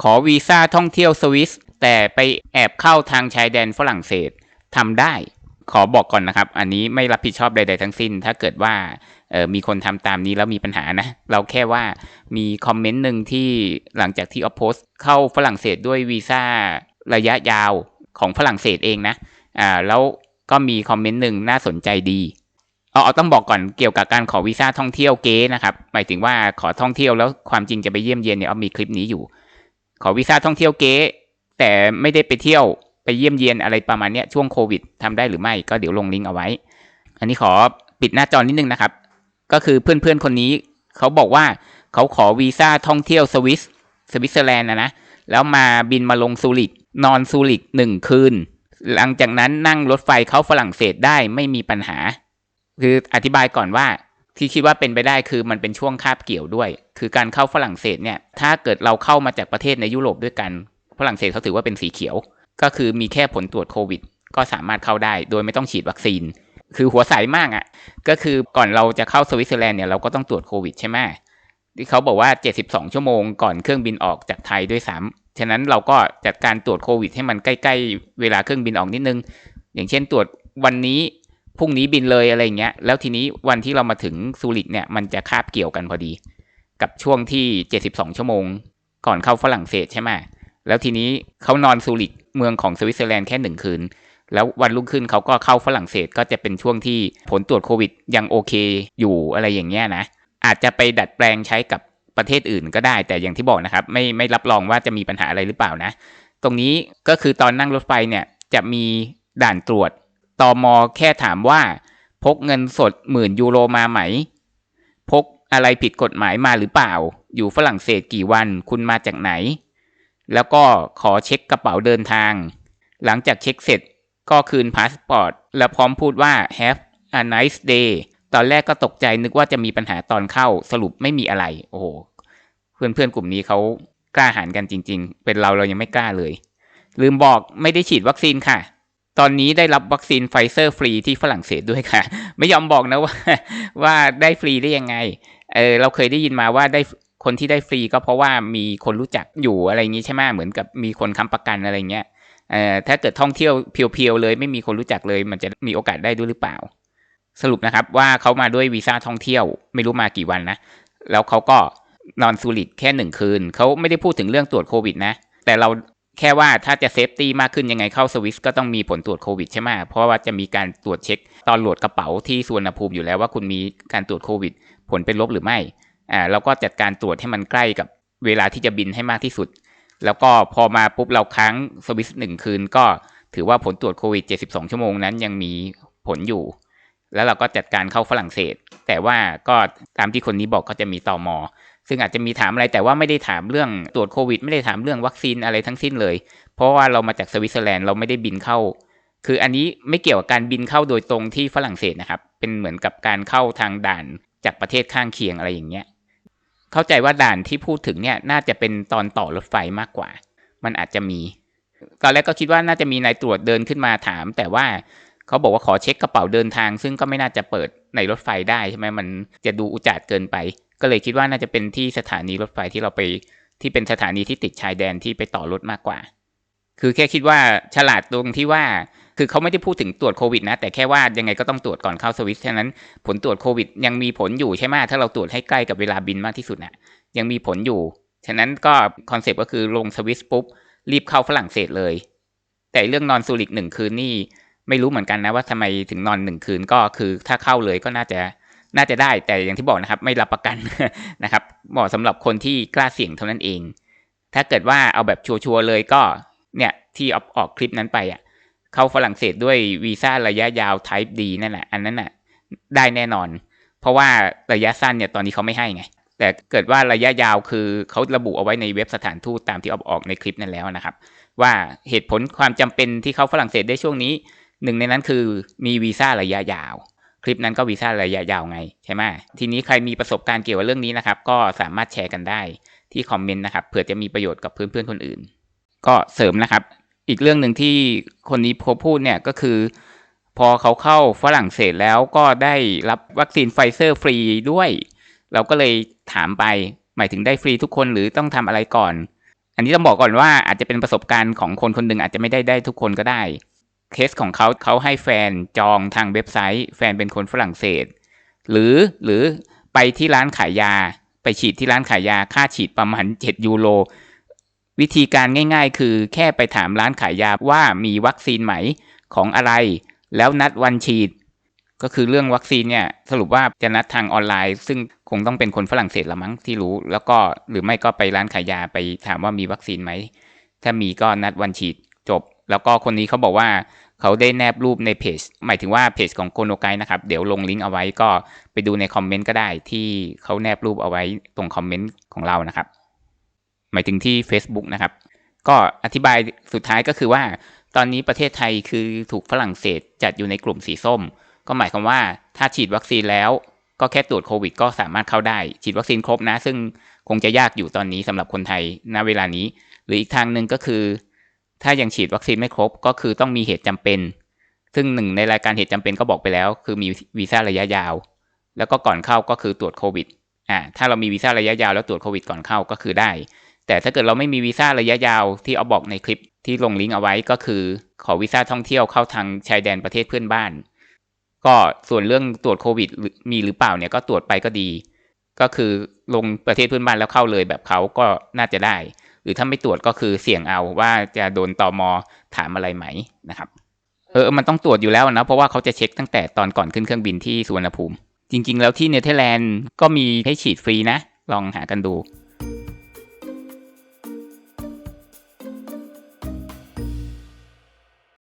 ขอวีซ่าท่องเที่ยวสวิสแต่ไปแอบเข้าทางชายแดนฝรั่งเศสทำได้ ขอบอกก่อนนะครับ อันนี้ไม่รับผิดชอบใด ๆ ทั้งสิ้น ถ้าเกิดว่าออมีคนทำตามนี้แล้วมีปัญหานะ เราแค่ว่ามีคอมเมนต์หนึ่งที่หลังจากที่ออฟโพสเข้าฝรั่งเศสด้วยวีซ่าระยะยาวของฝรั่งเศสเองนะอ่าแล้วก็มีคอมเมนต์หนึ่งน่าสนใจดีอาเอาต้องบอกก่อนเกี่ยวกับการขอวีซ่าท่องเที่ยวเก๊นะครับ หมายถึงว่าขอท่องเที่ยวแล้วความจริงจะไปเยี่ยมเยียนเนี่ยเอามีคลิปนี้อยู่ ขอวีซ่าท่องเที่ยวเก๊แต่ไม่ได้ไปเที่ยวไปเยี่ยมเยียนอะไรประมาณนี้ช่วงโควิดทำได้หรือไม่ก็เดี๋ยวลงลิงก์เอาไว้ อันนี้ขอปิดหน้าจอนิดนึงนะครับ ก็คือเพื่อนๆคนนี้เขาบอกว่าเขาขอวีซ่าท่องเที่ยวสวิสสวิตเซอร์แลนด์นะนะแล้วมาบินมาลงซูริกนอนซูริกหนึ่งคืน หลังจากนั้นนั่งรถไฟเข้าฝรั่งเศสได้ไม่มีปัญหา คืออธิบายก่อนว่า ที่คิดว่าเป็นไปได้คือมันเป็นช่วงคาบเกี่ยวด้วย คือการเข้าฝรั่งเศสเนี่ย ถ้าเกิดเราเข้ามาจากประเทศในยุโรปด้วยกัน ฝรั่งเศสเขาถือว่าเป็นสีเขียว ก็คือมีแค่ผลตรวจโควิด ก็สามารถเข้าได้ โดยไม่ต้องฉีดวัคซีน คือหัวใสมากอะ่ะ ก็คือก่อนเราจะเข้าสวิตเซอร์แลนด์เนี่ยเราก็ต้องตรวจโควิดใช่ไหมที่เขาบอกว่า 72 ชั่วโมงก่อนเครื่องบินออกจากไทยด้วยซ้ำฉะนั้นเราก็จัดการตรวจโควิด ให้มันใกล้ ๆ เวลาเครื่องบินออกนิดนึง อย่างเช่นตรวจวันนี้ พรุ่งนี้บินเลยอะไรเงี้ย แล้วทีนี้วันที่เรามาถึงซูริกเนี่ยมันจะคาบเกี่ยวกันพอดี กับช่วงที่72ชั่วโมง ก่อนเข้าฝรั่งเศสใช่ไหมแล้วทีนี้เขานอนซูริกเมืองของสวิตเซอร์แลนด์แค่หนึ่งคืน แล้ววันรุ่งขึ้นเขาก็เข้าฝรั่งเศสก็จะเป็นช่วงที่ผลตรวจโควิดยังโอเคอยู่อะไรอย่างเงี้ยนะ อาจจะไปดัดแปลงใช้กับประเทศอื่นก็ได้แต่อย่างที่บอกนะครับ ไม่ไม่รับรองว่าจะมีปัญหาอะไรหรือเปล่านะ ตรงนี้ก็คือตอนนั่งรถไฟเนี่ยจะมีด่านตรวจ ตอมอแค่ถามว่า พกเงินสดหมื่นยูโรมาไหม พกอะไรผิดกฎหมายมาหรือเปล่า อยู่ฝรั่งเศสกี่วันคุณมาจากไหน แล้วก็ขอเช็คกระเป๋าเดินทาง หลังจากเช็คเสร็จก็คืนพาสปอร์ต แล้วพร้อมพูดว่า have a nice day ตอนแรกก็ตกใจนึกว่าจะมีปัญหาตอนเข้าสรุปไม่มีอะไร โอ้โห เพื่อนๆกลุ่มนี้เขากล้าหาญกันจริง ๆ เป็นเราเรายังไม่กล้าเลย ลืมบอกไม่ได้ฉีดวัคซีนค่ะ ตอนนี้ได้รับวัคซีนไฟเซอร์ฟรีที่ฝรั่งเศสด้วยค่ะ ไม่ยอมบอกนะว่าว่าได้ฟรีได้ยังไง เออเราเคยได้ยินมาว่าได้คนที่ได้ฟรีก็เพราะว่ามีคนรู้จักอยู่อะไรอย่างนี้ใช่ไหมเหมือนกับมีคนค้ำประกันอะไรเงี้ยเออถ้าเกิดท่องเที่ยวเพียวๆเลย ไม่มีคนรู้จักเลย มันจะมีโอกาสได้ด้วยหรือเปล่า สรุปนะครับว่าเขามาด้วยวีซ่าท่องเที่ยว ไม่รู้มากี่วันนะแล้วเขาก็นอนซูริกแค่หนึ่งคืนเขาไม่ได้พูดถึงเรื่องตรวจโควิดนะแต่เรา แค่ว่าถ้าจะเซฟตี้มากขึ้นยังไงเข้าสวิสก็ต้องมีผลตรวจโควิดใช่ไหมเพราะว่าจะมีการตรวจเช็คตอนโหลดกระเป๋าที่สุวรรณภูมิอยู่แล้วว่าคุณมีการตรวจโควิด ผลเป็นลบหรือไม่อ่าเราก็จัดการตรวจให้มันใกล้กับเวลาที่จะบินให้มากที่สุด แล้วก็พอมาปุ๊บเราค้างสวิสหนึ่งคืนก็ถือว่าผลตรวจโควิด 72 ชั่วโมงนั้นยังมีผลอยู่ แล้วเราก็จัดการเข้าฝรั่งเศส แต่ว่าก็ตามที่คนนี้บอกก็จะมีตอมอซึ่งอาจจะมีถามอะไรแต่ว่าไม่ได้ถามเรื่องตรวจโควิด ไม่ได้ถามเรื่องวัคซีนอะไรทั้งสิ้นเลย เพราะว่าเรามาจากสวิตเซอร์แลนด์เราไม่ได้บินเข้า คืออันนี้ไม่เกี่ยวกับการบินเข้าโดยตรงที่ฝรั่งเศสนะครับ เป็นเหมือนกับการเข้าทางด่านจากประเทศข้างเคียงอะไรอย่างเงี้ย เข้าใจว่าด่านที่พูดถึงเนี่ยน่าจะเป็นตอนต่อรถไฟมากกว่า มันอาจจะมี ตอนแรกก็คิดว่าน่าจะมีนายตรวจเดินขึ้นมาถาม แต่ว่า เขาบอกว่าขอเช็คกระเป๋าเดินทาง ซึ่งก็ไม่น่าจะเปิดในรถไฟได้ใช่ไหมมันจะดูอุจาดเกินไป ก็เลยคิดว่าน่าจะเป็นที่สถานีรถไฟที่เราไปที่เป็นสถานีที่ติดชายแดนที่ไปต่อรถมากกว่า คือแค่คิดว่าฉลาดตรงที่ว่าคือเขาไม่ได้พูดถึงตรวจโควิดนะแต่แค่ว่ายังไงก็ต้องตรวจก่อนเข้าสวิสฉะนั้นผลตรวจโควิดยังมีผลอยู่ใช่ไหมถ้าเราตรวจให้ใกล้กับเวลาบินมากที่สุดนะยังมีผลอยู่ ฉะนั้นก็คอนเซปต์ก็คือลงสวิสปุ๊บรีบเข้าฝรั่งเศสเลย แต่เรื่องนอนซูริกหนึ่งคืนนี่ ไม่รู้เหมือนกันนะว่าทำไมถึงนอนหนึ่งคืนก็คือถ้าเข้าเลยก็น่าจะน่าจะได้แต่อย่างที่บอกนะครับ ไม่รับประกันนะครับเหมาะสำหรับคนที่กล้าเสี่ยงเท่านั้นเอง ถ้าเกิดว่าเอาแบบชัวร์ๆเลยก็เนี่ยที่ออกออกคลิปนั้นไปอะเข้าฝรั่งเศสด้วยวีซ่าระยะยาว Type D นั่นแหละอันนั้นน่ะได้แน่นอน เพราะว่าระยะสั้นเนี่ยตอนนี้เขาไม่ให้ไง แต่เกิดว่าระยะยาวคือเขาระบุเอาไว้ในเว็บสถานทูตตามที่เอาออกในคลิปนั้นแล้วนะครับ ว่าเหตุผลความจำเป็นที่เข้าฝรั่งเศสได้ช่วงนี้ หนึ่งในนั้นคือมีวีซ่าระยะยาว คลิปนั้นก็วีซ่าระยะยาวไงใช่ไหมทีนี้ใครมีประสบการณ์เกี่ยวกับเรื่องนี้นะครับ ก็สามารถแชร์กันได้ที่คอมเมนต์นะครับเผื่อจะมีประโยชน์กับเพื่อนๆคนอื่น ก็เสริมนะครับ อีกเรื่องหนึ่งที่คนนี้พพูดเนี่ยก็คือ พอเขาเข้าฝรั่งเศสแล้วก็ได้รับวัคซีนไฟเซอร์ฟรีด้วย เราก็เลยถามไปหมายถึงได้ฟรีทุกคนหรือต้องทำอะไรก่อน อันนี้ต้องบอกก่อนว่าอาจจะเป็นประสบการณ์ของคนคนหนึ่งอาจจะไม่ได้ได้ทุกคนก็ได้ เคสของเขาเขาให้แฟนจองทางเว็บไซต์ แฟนเป็นคนฝรั่งเศส หรือหรือไปที่ร้านขายยา ไปฉีดที่ร้านขายยาค่าฉีดประมาณ 7 ยูโรวิธีการง่าย ๆ คือแค่ไปถามร้านขายยาว่ามีวัคซีนไหมของอะไร แล้วนัดวันฉีด ก็คือเรื่องวัคซีนเนี่ยสรุปว่าจะนัดทางออนไลน์ ซึ่งคงต้องเป็นคนฝรั่งเศสละมั้งที่รู้ แล้วก็หรือไม่ก็ไปร้านขายยาไปถามว่ามีวัคซีนไหมถ้ามีก็นัดวันฉีดจบ แล้วก็คนนี้เขาบอกว่า เขาได้แนบรูปในเพจ หมายถึงว่าเพจของโกโนไกนะครับ เดี๋ยวลงลิงก์เอาไว้ก็ไปดูในคอมเมนต์ก็ได้ที่เขาแนบรูปเอาไว้ตรงคอมเมนต์ของเรานะครับ หมายถึงที่ Facebook นะครับ ก็อธิบายสุดท้ายก็คือว่า ตอนนี้ประเทศไทยคือถูกฝรั่งเศสจัดอยู่ในกลุ่มสีส้ม ก็หมายความว่าถ้าฉีดวัคซีนแล้วก็แค่ตรวจโควิดก็สามารถเข้าได้ ฉีดวัคซีนครบนะ ซึ่งคงจะยากอยู่ตอนนี้สำหรับคนไทยณเวลานี้ หรืออีกทางหนึ่งก็คือ ถ้ายังฉีดวัคซีนไม่ครบก็คือต้องมีเหตุจำเป็น ซึ่งหนึ่งในรายการเหตุจำเป็นก็บอกไปแล้ว คือมีวีซ่าระยะยาว แล้วก็ก่อนเข้าก็คือตรวจโควิดอ่าถ้าเรามีวีซ่าระยะยาวแล้วตรวจโควิดก่อนเข้าก็คือได้ แต่ถ้าเกิดเราไม่มีวีซ่าระยะยาวที่เอาบอกในคลิปที่ลงลิงก์เอาไว้ก็คือขอวีซ่าท่องเที่ยวเข้าทางชายแดนประเทศเพื่อนบ้าน ก็ส่วนเรื่องตรวจโควิดมีหรือเปล่าเนี่ยก็ตรวจไปก็ดี ก็คือลงประเทศเพื่อนบ้านแล้วเข้าเลยแบบเขาก็น่าจะได้ หรือถ้าไม่ตรวจก็คือเสี่ยงเอาว่าจะโดนตอมอถามอะไรไหมนะครับ เออมันต้องตรวจอยู่แล้วนะเพราะว่าเขาจะเช็คตั้งแต่ตอนก่อนขึ้นเครื่องบินที่สุวรรณภูมิ จริง ๆ แล้วที่เนเธอร์แลนด์ก็มีให้ฉีดฟรีนะ ลองหากันดู